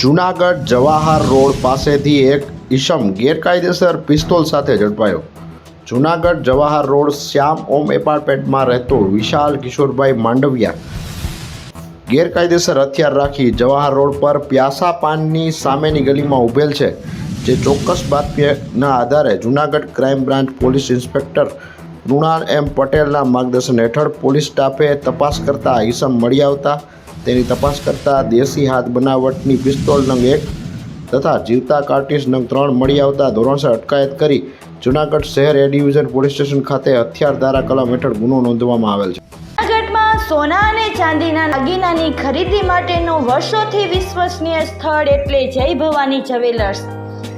Junagadh Jawahar road પાસેથી એક ઈસમ ગેરકાયદેસર પિસ્તોલ સાથે ઝડપાયો. જુનાગઢ જવાહર રોડ શ્યામ ઓમ એપાર્ટમેન્ટમાં રહેતો વિશાલ કિશોરભાઈ માંડવિયા ગેરકાયદેસર હથિયાર રાખી જવાહર રોડ પર પ્યાસા પાનની સામેની ગલીમાં ઊભેલ છે, જે ચોક્કસ બાતમીના આધારે Junagadh crime branch police inspector Krunal M પટેલના માર્ગદર્શન હેઠળ પોલીસ સ્ટાફે તપાસ કરતા ઈસમ મળી આવતા. તેની તપાસ કરતા દેશી હાથ બનાવટની પિસ્તોલ નંગ એક તથા જીવતા કાર્ટિસ નંગ ત્રણ મળી આવતા ધોરણસર અટકાયત કરી જુનાગઢ શહેર એ ડિવિઝન પોલીસ સ્ટેશન ખાતે હથિયાર ધારા કલમ હેઠળ ગુનો નોંધવામાં આવેલ છે. સોના અને ચાંદીના દાગીનાની ખરીદી માટેનું વર્ષોથી વિશ્વસનીય સ્થળ એટલે જય ભવાની જ્વેલર્સ.